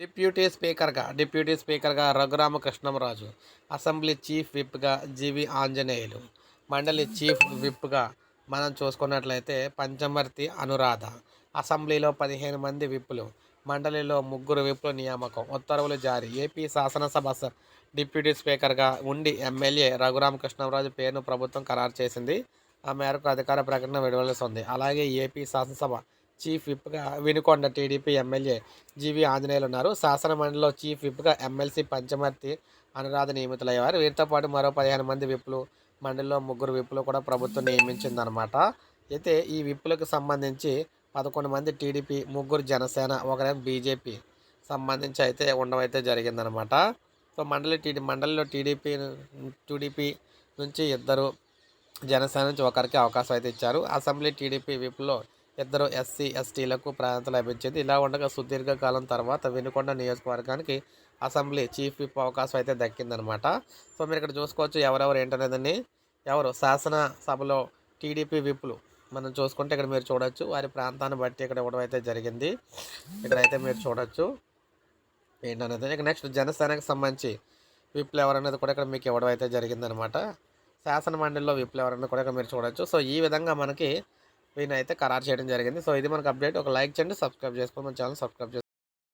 Deputy స్పీకర్గా deputy స్పీకర్గా Raghuramakrishnamraju assembly chief విప్గా జీవి ఆంజనేయులు మండలి చీఫ్ విప్గా మనం చూసుకున్నట్లయితే పంచమర్తి అనురాధ అసెంబ్లీలో పదిహేను మంది విప్పులు మండలిలో ముగ్గురు విప్పుల నియామకం ఉత్తర్వులు జారీ. ఏపీ శాసనసభ డిప్యూటీ స్పీకర్గా ఉండి ఎమ్మెల్యే రఘురామకృష్ణంరాజు పేరును ప్రభుత్వం ఖరారు చేసింది. ఆ మేరకు అధికార ప్రకటన వెలువడుతుంది అలాగే ఏపీ శాసనసభ చీఫ్ విప్గా వినుకొండ టీడీపీ ఎమ్మెల్యే జీవి ఆంజనేయులు ఉన్నారు. శాసనమండలిలో చీఫ్ విప్గా ఎమ్మెల్సీ పంచమర్తి అనురాధ నియమితులయ్యారు. వీరితో పాటు మరో పదిహేను మంది విప్లు మండలిలో ముగ్గురు విప్లు కూడా ప్రభుత్వం నియమించిందనమాట అయితే ఈ విప్పులకు సంబంధించి పదకొండు మంది టీడీపీ ముగ్గురు జనసేన ఒకరేమో బీజేపీ సంబంధించి అయితే ఉండవైతే జరిగిందనమాట సో మండలి టీడీ మండలిలో టీడీపీ టీడీపీ నుంచి ఇద్దరు జనసేన నుంచి ఒకరికి అవకాశం అయితే ఇచ్చారు. అసెంబ్లీ టీడీపీ విప్లో ఇద్దరు ఎస్సీ ఎస్టీలకు ప్రాధాన్యత లభించింది. ఇలా ఉండగా సుదీర్ఘకాలం తర్వాత వినుకొండ నియోజకవర్గానికి అసెంబ్లీ చీఫ్ విప్ అవకాశం అయితే దక్కిందనమాట. సో మీరు ఇక్కడ చూసుకోవచ్చు ఎవరెవరు ఏంటనేదని. ఎవరు? శాసన సభలో టీడీపీ విప్లు మనం చూసుకుంటే ఇక్కడ మీరు చూడొచ్చు. వారి ప్రాంతాన్ని బట్టి ఇక్కడ ఇవ్వడం అయితే జరిగింది. ఇక్కడైతే మీరు చూడొచ్చు ఏంటనేది. ఇక నెక్స్ట్ జనసేనకు సంబంధించి విప్లు ఎవరనేది కూడా ఇక్కడ మీకు ఇవ్వడం అయితే జరిగిందనమాట. శాసన మండలిలో విప్లు ఎవరన్నది కూడా ఇక్కడ మీరు చూడొచ్చు. సో ఈ విధంగా మనకి వీనైతే ఖరారు చేయడం జరిగింది. సో ఇది మనకు అప్డేట్. ఒక లైక్ చేయండి సబ్స్క్రైబ్ చేసుకోండి. మన ఛానల్ సబ్స్క్రైబ్